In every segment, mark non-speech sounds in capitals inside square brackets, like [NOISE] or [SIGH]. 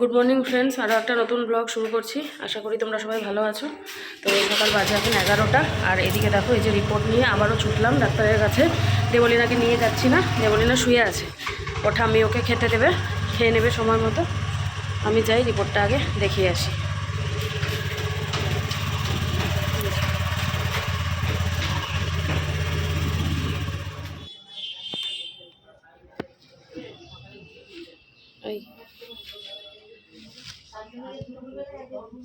Good morning friends আরও একটা নতুন ব্লগ শুরু করছি। আশা করি তোমরা সবাই ভালো আছো। তো সকাল বাজে এখন এগারোটা। আর এদিকে দেখো, এই যে রিপোর্ট নিয়ে আবারও ছুটলাম ডাক্তারের কাছে। দেবলিনাকে নিয়ে যাচ্ছি না। দেবলিনা শুয়ে আছে। ওঠা আমি ওকে খেতে দেবে। খেয়ে নেবে সময় মতো। আমি যাই রিপোর্টটা আগে দেখিয়ে আসি এই জানুয়ারি ফেব্রুয়ারি ফেব্রুয়ারি আসতে কত তারিখ হলো? এই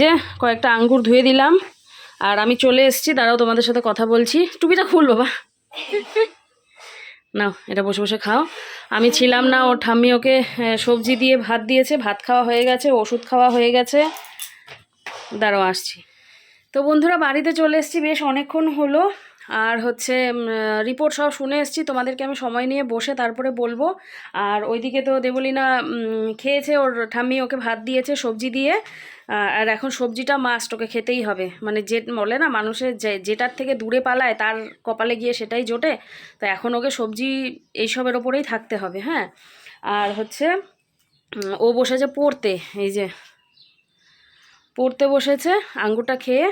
যে কয়েকটা আঙ্গুর ধুয়ে দিলাম, আর আমি চলে এসেছি, দাঁড়াও তোমাদের সাথে কথা বলছি। টুপিটা খুল বাবা নাও, এটা বসে বসে খাও। আমি ছিলাম না ও ঠাম্মি ওকে সবজি দিয়ে ভাত দিয়েছে, ভাত খাওয়া হয়ে গেছে, ওষুধ খাওয়া হয়ে গেছে। দাঁড়াও, আসছি। তো বন্ধুরা, বাড়িতে চলে এসেছি, বেশ অনেকক্ষণ হলো। আর হচ্ছে রিপোর্ট সব শুনে এসেছি, তোমাদেরকে আমি সময় নিয়ে বসে তারপরে বলব। আর ওইদিকে তো দেবলিনা খেয়েছে, ওর ঠাম্মি ওকে ভাত দিয়েছে, সবজি দিয়ে। আর এখন সবজিটা মাস্ট ওকে খেতেই হবে। মানে যে বলে না, মানুষের যে- যেটার থেকে দূরে পালায়, তার কপালে গিয়ে সেটাই জোটে। তো এখন ওকে সবজি এইসবের ওপরেই থাকতে হবে হ্যাঁ? আর হচ্ছে ও বসেছে পড়তে, এই যে পড়তে বসেছে, আঙ্গুরটা খেয়ে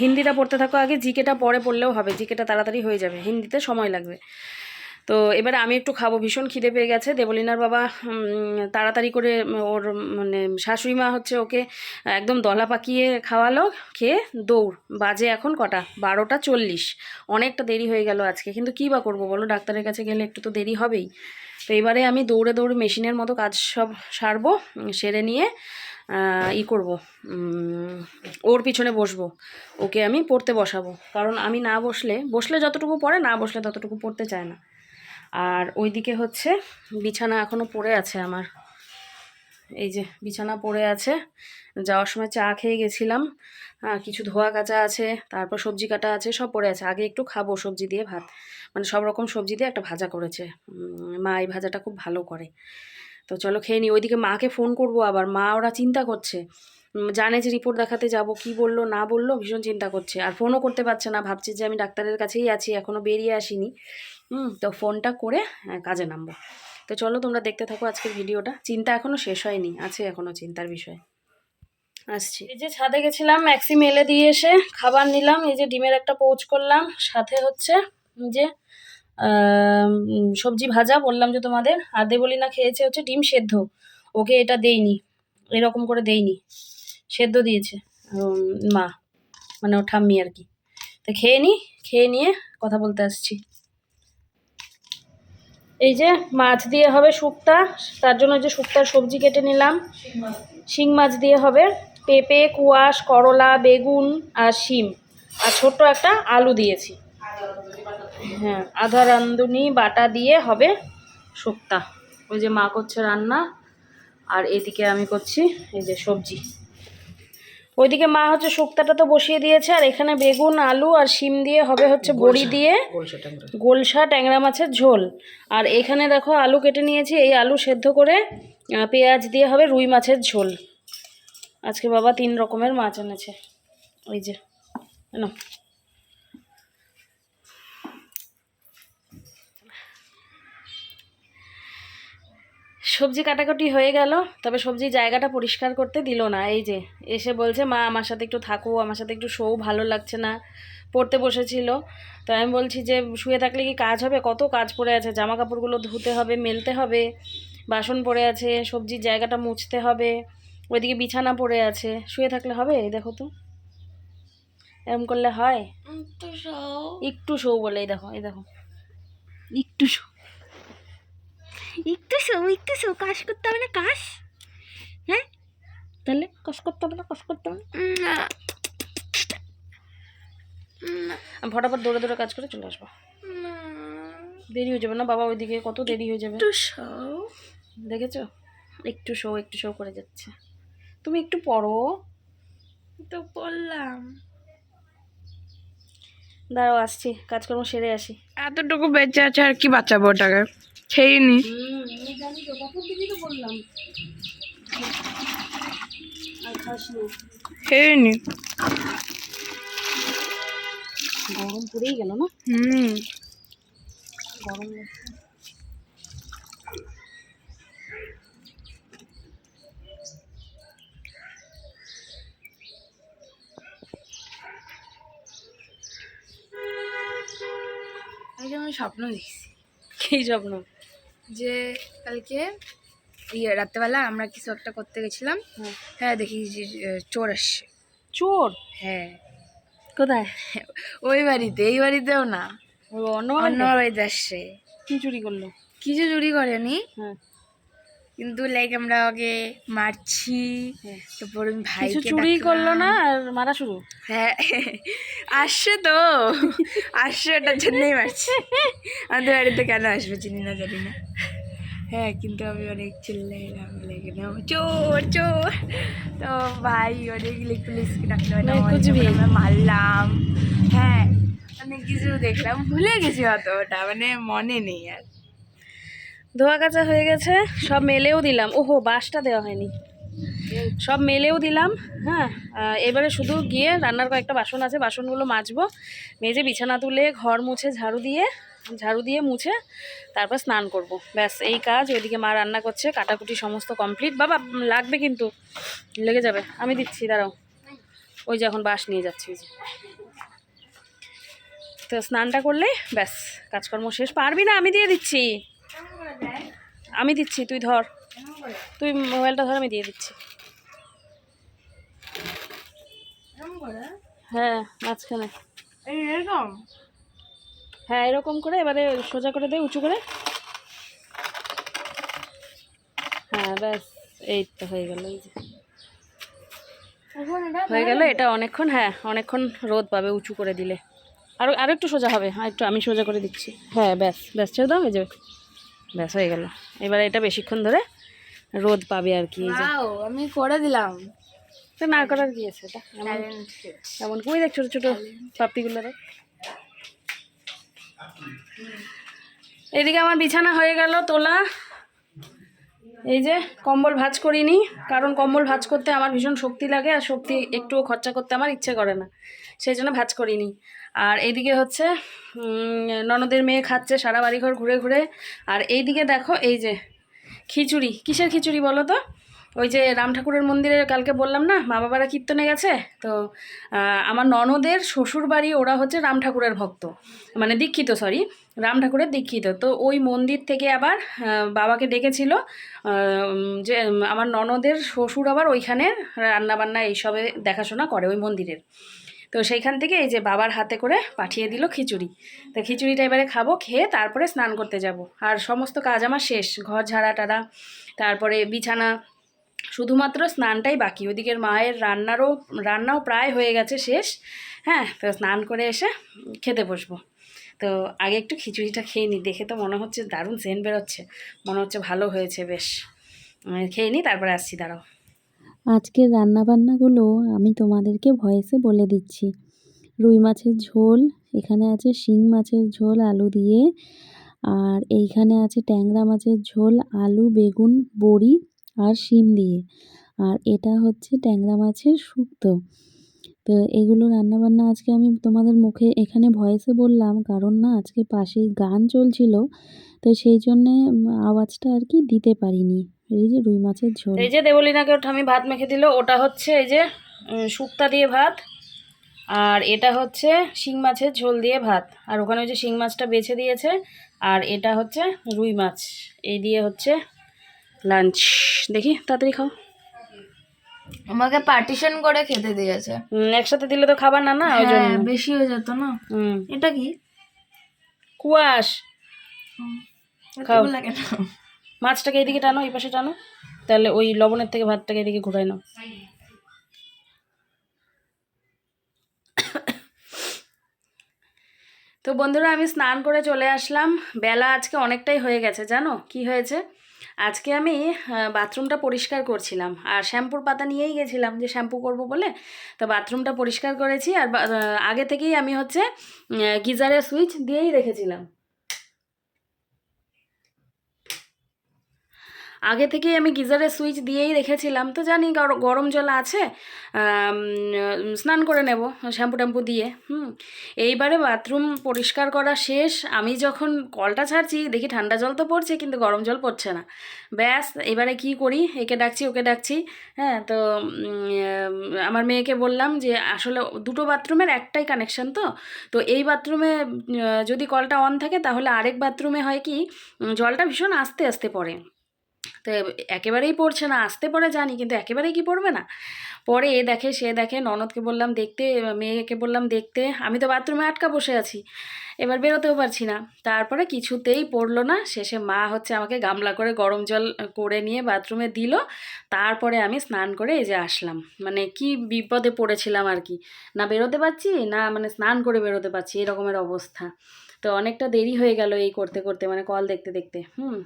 হিন্দিটা পড়তে থাকো আগে, জিকেটা পরে পড়লেও হবে, জিকেটা তাড়াতাড়ি হয়ে যাবে, হিন্দিতে সময় লাগবে। তো এবারে আমি একটু খাব, ভীষণ খিদে পেয়ে গেছে, দেবলিনার বাবা তাড়াতাড়ি করে ওর মানে শাশুড়ি মা হচ্ছে ওকে একদম দলা পাকিয়ে খাওয়ালো, খেয়ে দৌড়, বাজে এখন কটা? বারোটা চল্লিশ। অনেকটা দেরি হয়ে গেল আজকে, কিন্তু কী বা করব বলো, ডাক্তারের কাছে গেলে একটু তো দেরি হবেই। তো এবারে আমি দৌড়ে দৌড়ে মেশিনের মতো কাজ সব সারবো সেরে নিয়ে ই করব ওর পিছনে বসবো ওকে আমি পড়তে বসাবো। কারণ আমি না বসলে বসলে যতটুকু পড়ে না বসলে ততটুকু পড়তে চায় না। আর ওইদিকে হচ্ছে বিছানা এখনও পড়ে আছে আমার। এই যে বিছানা পড়ে আছে যাওয়ার সময় চা খেয়ে গেছিলাম আহ, কিছু ধোয়া কাচা আছে তারপর সবজি কাটা আছে সব পড়ে আছে। আগে একটু খাব সবজি দিয়ে ভাত। মানে সব রকম সবজি দিয়ে একটা ভাজা করেছে। মা এই ভাজাটা খুব ভালো করে। তো চলো খেয়ে নিই। ওইদিকে মাকে ফোন করব আবার। মা ওরা চিন্তা করছে। জানে যে রিপোর্ট দেখাতে যাব। কি বলল না বলল ভীষণ চিন্তা করছে। আর ফোনও করতে পারছে না। ভাবছে যে আমি ডাক্তারের কাছেই আছি এখনও বেরিয়ে আসিনি। হুম তো ফোনটা করে আহ, কাজে নামবো। তো চলো তোমরা দেখতে থাকো আজকের ভিডিওটা। চিন্তা এখনও শেষ হয়নি আছে এখনও চিন্তার বিষয়। আসছি। এই যে ছাদে গেছিলাম ম্যাক্সি মেলে দিয়ে এসে খাবার নিলাম। এই যে ডিমের একটা পোচ করলাম। সাথে হচ্ছে যে সবজি ভাজা বললাম যে তোমাদের, আর দেবলি না খেয়েছে হচ্ছে ডিম সেদ্ধ। ওকে এটা দেইনি, এরকম করে দেইনি। সেদ্ধ দিয়েছে মা মানে ও ঠাম্মি আর কি। তো খেয়ে নি, খেয়ে নিয়ে কথা বলতে আসছি। এই যে মাছ দিয়ে হবে শুক্তা, তার জন্য যে শুক্তার সবজি কেটে নিলাম। শিং মাছ দিয়ে হবে পেঁপে, কুয়াশ, করলা, বেগুন আর শিম। আর ছোট্ট একটা আলু দিয়েছি। হ্যাঁ আধা রান্ধুনি বাটা দিয়ে হবে শুক্তা। ওই যে মা করছে রান্না আর এদিকে আমি করছি এই যে সবজি। ওইদিকে মা হচ্ছে শুক্তাটা তো বসিয়ে দিয়েছে আর এখানে বেগুন আলু আর শিম দিয়ে হবে হচ্ছে বড়ি দিয়ে গোলসা ট্যাংরা। মাছের ঝোল। আর এখানে দেখো আলু কেটে নিয়েছি এই আলু সেদ্ধ করে পেঁয়াজ দিয়ে হবে রুই মাছের ঝোল। আজকে বাবা তিন রকমের মাছ এনেছে। ওই যে না সবজি কাটাকুটি হয়ে গেল তবে সবজি জায়গাটা পরিষ্কার করতে দিল না। এই যে এসে বলছে মা আমার সাথে একটু থাকো আমার সাথে একটু শো ভালো লাগছে না। পড়তে বসেছিল। তো আমি বলছি যে শুয়ে থাকলে কি কাজ হবে? কত কাজ পড়ে আছে? জামা কাপড়গুলো ধুতে হবে মেলতে হবে বাসন পড়ে আছে সবজির জায়গাটা মুছতে হবে ওইদিকে বিছানা পড়ে আছে। শুয়ে থাকলে হবে? এই দেখো তো। এরম করলে হয়? একটু শো বলে এই দেখো এই দেখো। একটু শো একটু শো একটু শো কাজ করতে হবে না কাজ হ্যাঁ? তাহলে কষ্ট করতে হবে না কষ্ট করতে হবে না। ফটাফট দৌড়ে দৌড়ে কাজ করে চলে আসব। দেরি হয়ে যাবে না বাবা ওইদিকে কত দেরি হয়ে যাবে। একটু শো দেখেছ? একটু শো একটু শো করে যাচ্ছে। তুমি একটু পড়ো। তো বললাম দাঁড়াও আসছি। কাজকর্ম সেরে আসি। এতটুকু বেঁচে আছে আর কি বাঁচাবো ওটাকে? খেয়ে নি। হুম এমনি জানি তো কখন দিবি তো বললাম। আর খাস না। খেয়ে নি। গরম পড়েই গেল না? হুম। গরম আজকে আমি স্বপ্ন দেখছি। কী স্বপ্ন? যে কালকে ইয়ে রাত্রেবেলা আমরা কিছু একটা করতে গেছিলাম। হ্যাঁ। দেখি যে চোর আসছে। চোর? হ্যাঁ। কোথায়? ওই বাড়িতে এই বাড়িতেও না। অন্য অন্য বাড়িতে? বাড়িতে আসছে। কি চুরি করল? কিছু চুরি করেনি। হ্যাঁ কিন্তু লাইক আমরা ওকে মারছি হ্যাঁ। তারপর ভাই চুরি করল না আর মারা শুরু? হ্যাঁ। আসছে তো। আসছে ওটার জন্যই মারছি। আমাদের বাড়িতে কেন আসবে চিনি না জানি না। হ্যাঁ কিন্তু আমি অনেক চিল্লাইলাম লেগে না চোর চোর। তো ভাই অনেক লিখ পুলিশকে ডাকলো না আমরা মারলাম। হ্যাঁ অনেক কিছু দেখলাম ভুলে গেছি অত ওটা মানে মনে নেই আর ধোয়া কাচা হয়ে গেছে, সব মেলেও দিলাম। ওহো, বাসটা দেওয়া হয়নি। সব মেলেও দিলাম হ্যাঁ। এবারে শুধু গিয়ে রান্নার কয়েকটা বাসন আছে, বাসনগুলো মাজবো। মেজে বিছানা তুলে, ঘর মুছে, ঝাড়ু দিয়ে ঝাড়ু দিয়ে মুছে তারপর স্নান করব। ব্যাস, এই কাজ। ওইদিকে মা রান্না করছে, কাটাকুটি সমস্ত কমপ্লিট। বাবা, লাগবে কিন্তু, লেগে যাবে। আমি দিচ্ছি, দাঁড়াও। ওই যে এখন বাস নিয়ে যাচ্ছি যে। তো স্নানটা করলে, ব্যাস, কাজকর্ম শেষ। পারবি না, আমি দিয়ে দিচ্ছি। আমি দিচ্ছি, তুই ধর। তুই মোবাইলটা ধর, আমি দিয়ে দিচ্ছি। হ্যাঁ মাঝখানে। হ্যাঁ এরকম করে, এবারে সোজা করে দে, উঁচু করে। হ্যাঁ ব্যাস, এই তো হয়ে গেল, এই যে। হয়ে গেল, এটা অনেকক্ষণ হ্যাঁ অনেকক্ষণ রোদ পাবে উঁচু করে দিলে। আরও আরও একটু সোজা হবে আর একটু আমি সোজা করে দিচ্ছি। হ্যাঁ ব্যাস ব্যাস, ছেড়ে দাও, এই যে। ব্যাস হয়ে গেল। এবার এটা বেশিক্ষণ ধরে রোদ পাবে আর কি আমি করে দিলাম। তো না করার কি আছে? এমন কই দেখ ছোটো ছোটো পাপড়িগুলো দেখ। এদিকে আমার বিছানা হয়ে গেল তোলা। এই যে কম্বল ভাঁজ করিনি কারণ কম্বল ভাজ করতে আমার ভীষণ শক্তি লাগে আর শক্তি একটুও খরচা করতে আমার ইচ্ছে করে না। সেই জন্য ভাজ করিনি। আর এইদিকে হচ্ছে ননদের মেয়ে খাচ্ছে সারা বাড়িঘর ঘুরে ঘুরে। আর এইদিকে দেখো এই যে খিচুড়ি, কিসের খিচুড়ি বলো তো? ওই যে রাম ঠাকুরের মন্দিরে কালকে বললাম না, মা বাবারা কীর্তনে গেছে? তো আমার ননদের শ্বশুর বাড়ি ওরা হচ্ছে রাম ঠাকুরের ভক্ত মানে দীক্ষিত সরি রাম ঠাকুরের দীক্ষিত। তো ওই মন্দির থেকে আবার বাবাকে ডেকেছিল যে আমার ননদের শ্বশুর আবার ওইখানে রান্নাবান্না এইসবে দেখাশোনা করে ওই মন্দিরের। তো সেইখান থেকে এই যে বাবার হাতে করে পাঠিয়ে দিল খিচুড়ি। তো খিচুড়িটা এবারে খাব, খেয়ে তারপরে স্নান করতে যাব। আর সমস্ত কাজ আমার শেষ। ঘর ঝাড়া টাড়া, তারপরে বিছানা, শুধুমাত্র স্নানটাই বাকি। ওদিকের মায়ের রান্নারও, রান্নাও প্রায় হয়ে গেছে শেষ। হ্যাঁ তো স্নান করে এসে খেতে বসবো। তো আগে একটু খিচুড়িটা খেয়ে নিই। দেখে তো মনে হচ্ছে দারুণ সেন্ট বেরোচ্ছে। মনে হচ্ছে ভালো হয়েছে, বেশ। খেয়ে নিই, তারপরে আসছি, দাঁড়াও। আজকের রান্নাবান্নাগুলো আমি তোমাদেরকে ভয়েসে বলে দিচ্ছি। রুই মাছের ঝোল, এখানে আছে শিং মাছের ঝোল, আলু দিয়ে, আর এইখানে আছে ট্যাংরা মাছের ঝোল, আলু, বেগুন, বড়ি আর শিম দিয়ে। আর এটা হচ্ছে ট্যাংরা মাছের শুক্তো। তো এগুলো রান্নাবান্না আজকে আমি তোমাদের মুখে এখানে ভয়েসে বললাম, কারণ না আজকে পাশেই গান চলছিল, তো সেই জন্যে আওয়াজটা আর কি দিতে পারিনি। এই যে রুই মাছের ঝোল। এই যে দেবলীনাকে ওটা আমি ভাত মেখে দিল ওটা হচ্ছে এই যে শুক্তা দিয়ে ভাত আর এটা হচ্ছে শিং মাছের ঝোল দিয়ে ভাত। আর ওখানে ওই যে শিং মাছটা বেছে দিয়েছে আর এটা হচ্ছে রুই মাছ। এই দিয়ে হচ্ছে লাঞ্চ। দেখি তাড়াতাড়ি খাও। আমাকে পার্টিশন করে খেতে দিয়েছে। একসাথে দিলে তো খাবার না না? ওই জন্য। হ্যাঁ, বেশি হয়ে যেত না? হুম। এটা কি? কুয়াশ। খাও। এতগুলো কেন? মাছটাকে এদিকে টানো, এই পাশে টানো। তাহলে ওই লবণের থেকে ভাতটাকে এদিকে ঘুরাই নাও। তো বন্ধুরা, আমি স্নান করে চলে আসলাম। বেলা আজকে অনেকটাই হয়ে গেছে, জানো? কি হয়েছে? আজকে আমি বাথরুমটা পরিষ্কার করছিলাম। আর শ্যাম্পুর পাতা নিয়েই গেছিলাম যে শ্যাম্পু করব বলে। তো বাথরুমটা পরিষ্কার করেছি আর আগে থেকেই আমি হচ্ছে গিজারের সুইচ দিয়েই রেখেছিলাম। আগে থেকেই আমি গিজারের সুইচ দিয়েই রেখেছিলাম। তো জানি গর- গরম জল আছে স্নান করে নেব, শ্যাম্পু ট্যাম্পু দিয়ে, হুম। এইবারে বাথরুম পরিষ্কার করা শেষ। আমি যখন কলটা ছাড়ছি, দেখি ঠান্ডা জল তো পড়ছে, কিন্তু গরম জল পড়ছে না। ব্যাস, এবারে কি করি? একে ডাকছি, ওকে ডাকছি হ্যাঁ তো আমার মেয়েকে বললাম যে, আসলে দুটো বাথরুমের একটাই কানেকশন তো। তো এই বাথরুমে যদি কলটা অন থাকে, তাহলে আরেক বাথরুমে হয় কি জলটা ভীষণ আস্তে আস্তে পড়ে। তো একেবারেই পড়ছে না, আসতে পড়ে জানি, কিন্তু একেবারেই কি পড়বে না? পরে এ দেখে, সে দেখে, ননদকে বললাম, দেখতে, মেয়েকে বললাম, দেখতে, আমি তো বাথরুমে আটকা বসে আছি, এবার বেরোতেও পারছি না। তারপরে কিছুতেই পড়ল না, শেষে মা হচ্ছে আমাকে গামলা করে গরম জল করে নিয়ে বাথরুমে দিল, তারপরে আমি স্নান করে এই যে আসলাম। মানে কি বিপদে পড়েছিলাম আর কি। না বেরোতে পারছি, না মানে স্নান করে বেরোতে পারছি, এরকমের অবস্থা। তো অনেকটা দেরি হয়ে গেল এই করতে করতে মানে কল দেখতে দেখতে। হুম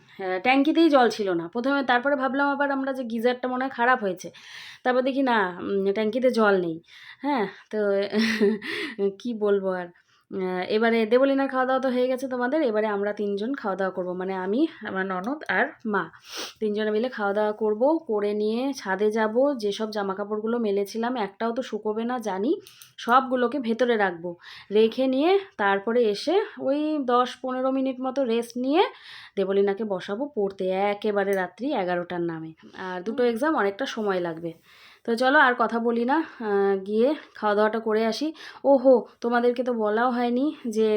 ট্যাঙ্কিতেই জল ছিল না। প্রথমে তারপরে ভাবলাম আবার আমরা যে গিজারটা মনে হয় খারাপ হয়েছে। তারপর দেখি না ট্যাঙ্কিতে জল নেই। হ্যাঁ তো [LAUGHS] কি বলব আর? এবারে দেবলিনার খাওয়া দাওয়া তো হয়ে গেছে তোমাদের। এবারে আমরা তিনজন খাওয়া দাওয়া করব। মানে আমি আমার ননদ আর মা। তিনজনে মিলে খাওয়া দাওয়া করব করে নিয়ে ছাদে যাব। যেসব জামা কাপড়গুলো মেলেছিলাম একটাও তো শুকোবে না জানি। সবগুলোকে ভেতরে রাখব। রেখে নিয়ে তারপরে এসে ওই দশ পনেরো মিনিট মতো রেস্ট নিয়ে দেবলিনাকে বসাবো পড়তে। একেবারে রাত্রি এগারোটার নামে। আর দুটো এক্সাম অনেকটা সময় লাগবে। তো চলো আর কথা বলি না গিয়ে খাওয়া দাওয়াটা করে আসি। ও হো তোমাদেরকে তো বলাও হয়নি যে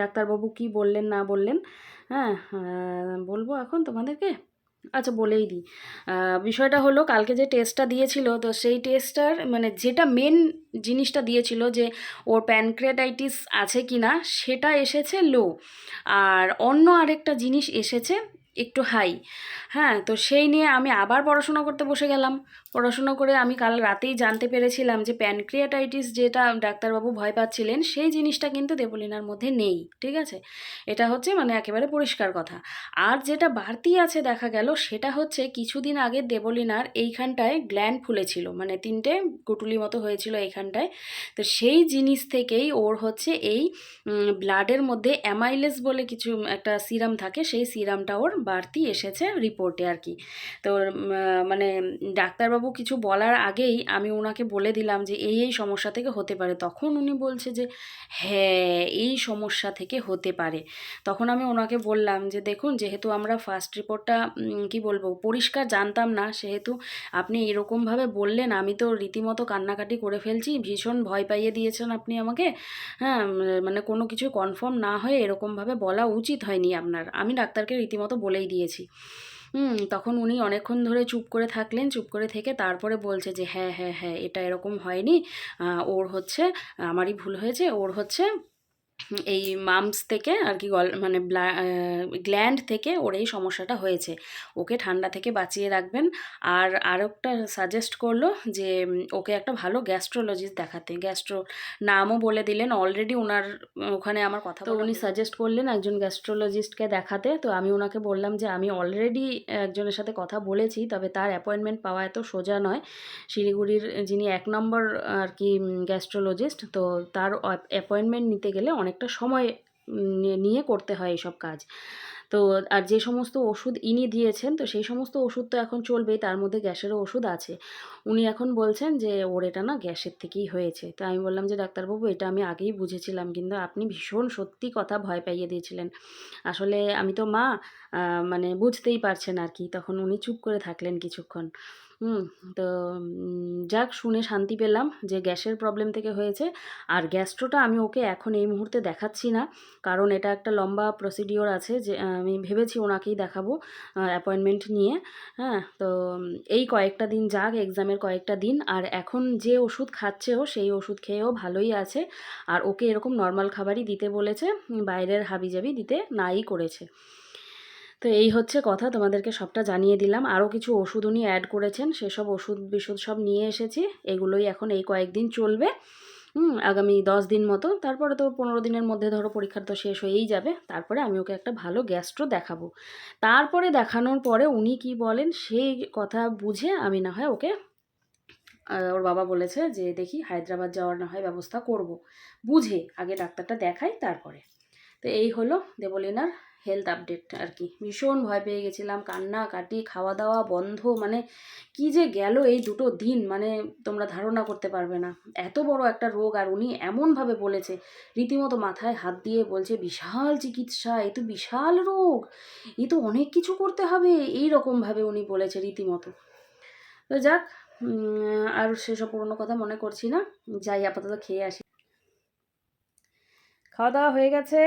ডাক্তারবাবু কি বললেন, না বললেন। হ্যাঁ বলব এখন তোমাদেরকে? আচ্ছা বলেই দিই। বিষয়টা হলো, কালকে যে টেস্টটা দিয়েছিল, তো সেই টেস্টটার মানে যেটা মেন জিনিসটা দিয়েছিল যে, ওর প্যানক্রিয়াটাইটিস আছে কি না সেটা এসেছে লো আর অন্য আরেকটা জিনিস এসেছে একটু হাই হ্যাঁ তো সেই নিয়ে আমি আবার পড়াশোনা করতে বসে গেলাম। পড়াশোনা করে আমি কাল রাতেই জানতে পেরেছিলাম যে প্যানক্রিয়াটাইটিস যেটা ডাক্তারবাবু ভয় পাচ্ছিলেন, সেই জিনিসটা কিন্তু দেবলিনার মধ্যে নেই, ঠিক আছে? এটা হচ্ছে মানে একেবারে পরিষ্কার কথা। আর যেটা বাড়তি আছে দেখা গেল, সেটা হচ্ছে কিছুদিন আগে দেবলিনার এইখানটায় গ্ল্যান্ড ফুলেছিল মানে তিনটে গুটুলি মতো হয়েছিল এইখানটায়। তো সেই জিনিস থেকেই ওর হচ্ছে এই ব্লাডের মধ্যে অ্যামাইলেস বলে কিছু একটা সিরাম থাকে, সেই সিরামটা ওর বাড়তি এসেছে রিপোর্টে আর কি। তো মানে ডাক্তারবাবু কিছু বলার আগেই আমি ওনাকে বলে দিলাম যে, এই এই সমস্যা থেকে হতে পারে। তখন উনি বলছে যে হ্যাঁ এই সমস্যা থেকে হতে পারে। তখন আমি ওনাকে বললাম যে, দেখুন, যেহেতু আমরা ফার্স্ট রিপোর্টটা কি বলব, পরিষ্কার জানতাম না, সেহেতু আপনি এরকমভাবে বললেন, আমি তো রীতিমতো কান্নাকাটি করে ফেলছি, ভীষণ ভয় পাইয়ে দিয়েছেন আপনি আমাকে। হ্যাঁ মানে কোনো কিছু কনফার্ম না হয়ে এরকমভাবে বলা উচিত হয়নি আপনার। আমি ডাক্তারকে রীতিমতো বলেই দিয়েছি। তখন উনি অনেকক্ষণ ধরে চুপ করে থাকলেন, চুপ করে থেকে তারপরে বলছে যে হ্যাঁ হ্যাঁ হ্যাঁ এটা এরকম হয়নি। ওর হচ্ছে, আমারই ভুল হয়েছে, ওর হচ্ছে এই মামস থেকে আর কি গল মানে গ্ল্যান্ড থেকে ওর এই সমস্যাটা হয়েছে। ওকে ঠান্ডা থেকে বাঁচিয়ে রাখবেন। আর আরেকটা সাজেস্ট করল যে ওকে একটা ভালো গ্যাস্ট্রোলজিস্ট দেখাতে। গ্যাস্ট্রো নামও বলে দিলেন। অলরেডি ওনার ওখানে আমার কথা তো উনি সাজেস্ট করলেন একজন গ্যাস্ট্রোলজিস্টকে দেখাতে। তো আমি ওনাকে বললাম যে আমি অলরেডি একজনের সাথে কথা বলেছি তবে তার অ্যাপয়েন্টমেন্ট পাওয়া এত সোজা নয়। শিলিগুড়ির যিনি এক নম্বর আর কি গ্যাস্ট্রোলজিস্ট তো তার অ্যাপয়েন্টমেন্ট নিতে গেলে অনেকটা সময় নিয়ে- করতে হয় এইসব কাজ। তো আর যে সমস্ত ওষুধ ইনি দিয়েছেন, তো সেই সমস্ত ওষুধ তো এখন চলবেই, তার মধ্যে গ্যাসেরও ওষুধ আছে। উনি এখন বলছেন যে, ওর এটা না গ্যাসের থেকেই হয়েছে। তো আমি বললাম যে, ডাক্তারবাবু, এটা আমি আগেই বুঝেছিলাম, কিন্তু আপনি ভীষণ সত্যি কথা ভয় পাইয়ে দিয়েছিলেন। আসলে আমি তো মা মানে বুঝতেই পারছেন আর কি তখন উনি চুপ করে থাকলেন কিছুক্ষণ। হুম, তো যাক, শুনে শান্তি পেলাম যে গ্যাসের প্রবলেম থেকে হয়েছে। আর গ্যাস্ট্রোটা আমি ওকে এখন এই মুহূর্তে দেখাচ্ছি না। কারণ এটা একটা লম্বা প্রসিডিওর আছে যে, আমি ভেবেছি ওনাকেই দেখাবো অ্যাপয়েন্টমেন্ট নিয়ে। হ্যাঁ তো এই কয়েকটা দিন যাক এক্সামের কয়েকটা দিন। আর এখন যে ওষুধ খাচ্ছেও সেই ওষুধ খেয়েও ভালোই আছে। আর ওকে এরকম নর্মাল খাবারই দিতে বলেছে, বাইরের হাবিজাবি দিতে নাই করেছে। তো এই হচ্ছে কথা, তোমাদেরকে সবটা জানিয়ে দিলাম। আরও কিছু ওষুধ উনি অ্যাড করেছেন, সেসব ওষুধ বিষুধ সব নিয়ে এসেছি। এগুলোই এখন এই কয়েকদিন চলবে। আগামী দশ দিন মতো। তারপরে তো পনেরো দিনের মধ্যে ধরো পরীক্ষার তো শেষ হয়েই যাবে। তারপরে আমি ওকে একটা ভালো গ্যাস্ট্রো দেখাবো। তারপরে দেখানোর পরে উনি কি বলেন, সেই কথা বুঝে আমি না হয় ওকে ওর বাবা বলেছে যে, দেখি হায়দ্রাবাদ যাওয়ার না হয় ব্যবস্থা করব। বুঝে, আগে ডাক্তারটা দেখাই, তারপরে। তো এই হলো দেবলিনার হেলথ আপডেট আর কি। ভীষণ ভয় পেয়ে গেছিলাম, কান্না কাটি খাওয়া দাওয়া বন্ধ মানে কি যে গেল এই দুটো দিন মানে তোমরা ধারণা করতে পারবে না। এত বড় একটা রোগ আর উনি এমনভাবে বলেছে, রীতিমতো মাথায় হাত দিয়ে বলছে, বিশাল চিকিৎসা, এ তো বিশাল রোগ, এ তো অনেক কিছু করতে হবে। এই রকমভাবে উনি বলেছে রীতিমতো। তো যাক আর সেসব পুরনো কথা মনে করছি না, যাই আপাতত খেয়ে আসি। খাওয়া দাওয়া হয়ে গেছে।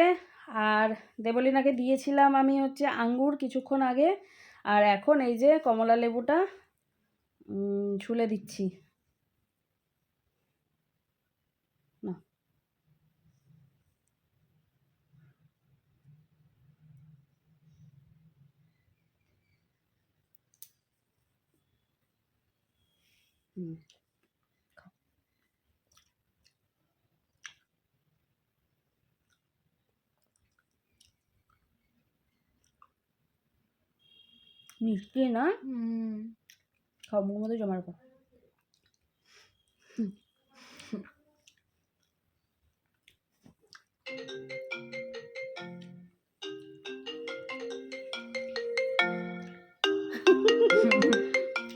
আর দেবলিনাকে দিয়েছিলাম আমি হচ্ছে আঙ্গুর কিছুক্ষণ আগে। আর এখন এই যে কমলা লেবুটা ছুলে দিচ্ছি। না। হুম। মিষ্টি না? মুখের মধ্যে জমা রাখো।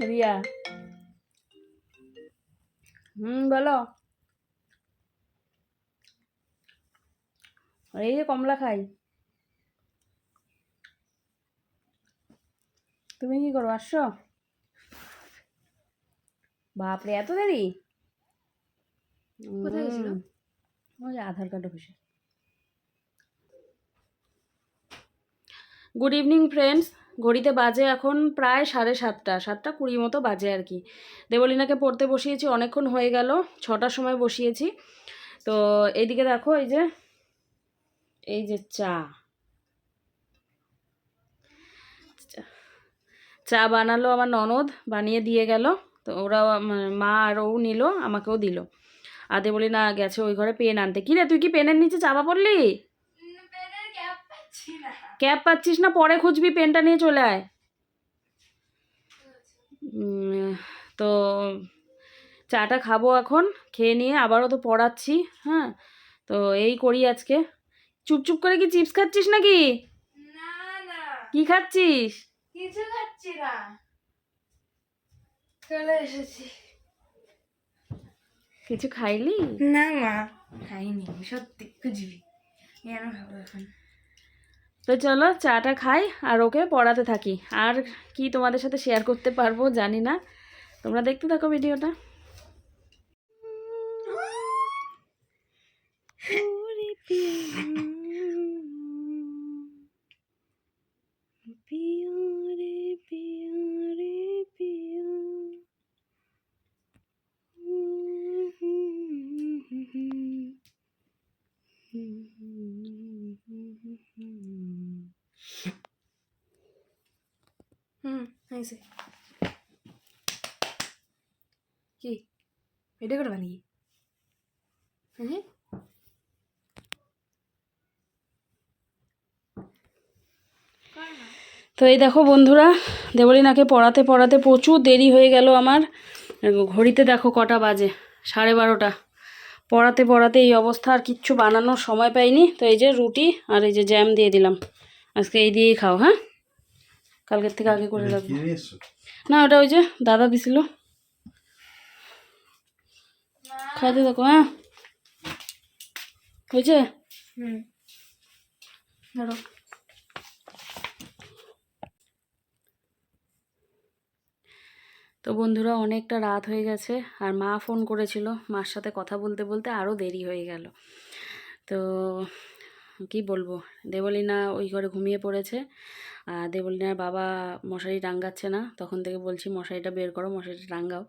রিয়া। হুম বলো। এই যে কমলা খাই। তুমি কি করো আসছো? বাপরে এত দেরি? কোথায় গেছিল? ওই আধার কার্ড অফিসে। গুড ইভিনিং ফ্রেন্ডস ঘড়িতে বাজে এখন প্রায় সাড়ে সাতটা। সাতটা কুড়ি মতো বাজে আর কি। দেবলিনাকে পড়তে বসিয়েছি অনেকক্ষণ হয়ে গেল। ছটার সময় বসিয়েছি। তো এইদিকে দেখো এই যে এই যে চা চা- চা বানালো আমার ননদ বানিয়ে দিয়ে গেল। তো ওরা মা আর ও নিল আমাকেও দিল। আদে বলি না গেছে ওই ঘরে পেন আনতে। কি রে তুই কি পেনের নিচে চাপা পড়লি? ক্যাব পাচ্ছিস না পরে খুঁজবি পেনটা নিয়ে চলে আয়। তো চাটা খাব এখন খেয়ে নিয়ে আবারও তো পড়াচ্ছি হ্যাঁ। তো এই করি আজকে। চুপচুপ করে কি চিপস খাচ্ছিস নাকি? কি খাচ্ছিস? কিছু খাচ্ছি না। চলে এসেছি। কিছু খাইলি? না মা খাইনি সত্যি খুঁজবি। কেন খাব এখন। তো চলো চাটা খাই আর ওকে পড়াতে থাকি। আর কি তোমাদের সাথে শেয়ার করতে পারব জানি না। তোমরা দেখতে থাকো ভিডিওটা [LAUGHS] [LAUGHS] হয়েছে কি ভিডিও করবা নাকি হ্যাঁ তো এই দেখো বন্ধুরা দেবলিনাকে পড়াতে পড়াতে প্রচুর দেরি হয়ে গেল আমার। ঘড়িতে দেখো কটা বাজে সাড়ে বারোটা। পড়াতে পড়াতে এই অবস্থা আর কিচ্ছু বানানোর সময় পাইনি। তো এই যে রুটি আর এই যে জ্যাম দিয়ে দিলাম। আজকে এই দিয়েই খাও হ্যাঁ? কালকের থেকে আগে করে রাখব। না ওটা ওই যে দাদা দিছিল। খাইতে দেখো হ্যাঁ? হয়েছে হুম। ধরো। তো বন্ধুরা, অনেকটা রাত হয়ে গেছে আর মা ফোন করেছিল। মার সাথে কথা বলতে বলতে আরও দেরি হয়ে গেল। তো কি বলব, দেবলীনা ওই ঘরে ঘুমিয়ে পড়েছে। আর দেবলীনার বাবা মশারি টাঙ্গাচ্ছে না। তখন থেকে বলছি, মশারিটা বের করো, মশারিটা টাঙ্গাও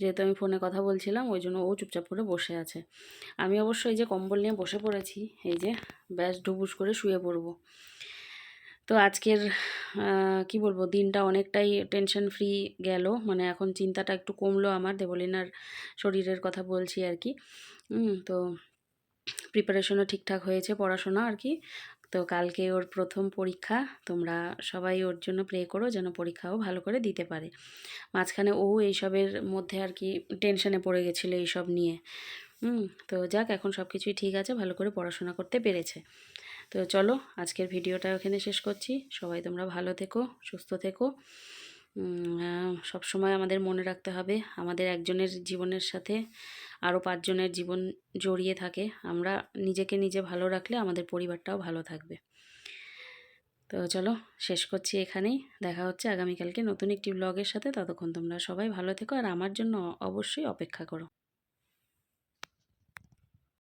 যেহেতু আমি ফোনে কথা বলছিলাম, ওই জন্য ও চুপচাপ করে বসে আছে। আমি অবশ্য এই যে কম্বল নিয়ে বসে পড়েছি, এই যে ব্যাস ডুবুস করে শুয়ে পড়ব। তো আজকের কি বলব, দিনটা অনেকটাই টেনশন ফ্রি গেল। মানে এখন চিন্তাটা একটু কমলো আমার। দেবলিনার শরীরের কথা বলছি আর কি। তো প্রিপারেশনও ঠিকঠাক হয়েছে পড়াশোনা আর কি। তো কালকে ওর প্রথম পরীক্ষা। তোমরা সবাই ওর জন্য প্রে করো যেন পরীক্ষাও ভালো করে দিতে পারে। মাঝখানে ও এইসবের মধ্যে আর কি টেনশনে পড়ে গেছিল এইসব নিয়ে। তো যাক, এখন সব কিছুই ঠিক আছে। ভালো করে পড়াশোনা করতে পেরেছে। তো চলো আজকের ভিডিওটা ওখানে শেষ করছি। সবাই তোমরা ভালো থেকো, সুস্থ থেকো। সব সময় আমাদের মনে রাখতে হবে, আমাদের একজনের জীবনের সাথে আরও পাঁচজনের জীবন জড়িয়ে থাকে। আমরা নিজেকে নিজে ভালো রাখলে আমাদের পরিবারটাও ভালো থাকবে। তো চলো শেষ করছি এখানেই। দেখা হচ্ছে আগামীকালকে নতুন একটি ব্লগের সাথে। ততক্ষণ তোমরা সবাই ভালো থেকো আর আমার জন্য অবশ্যই অপেক্ষা করো।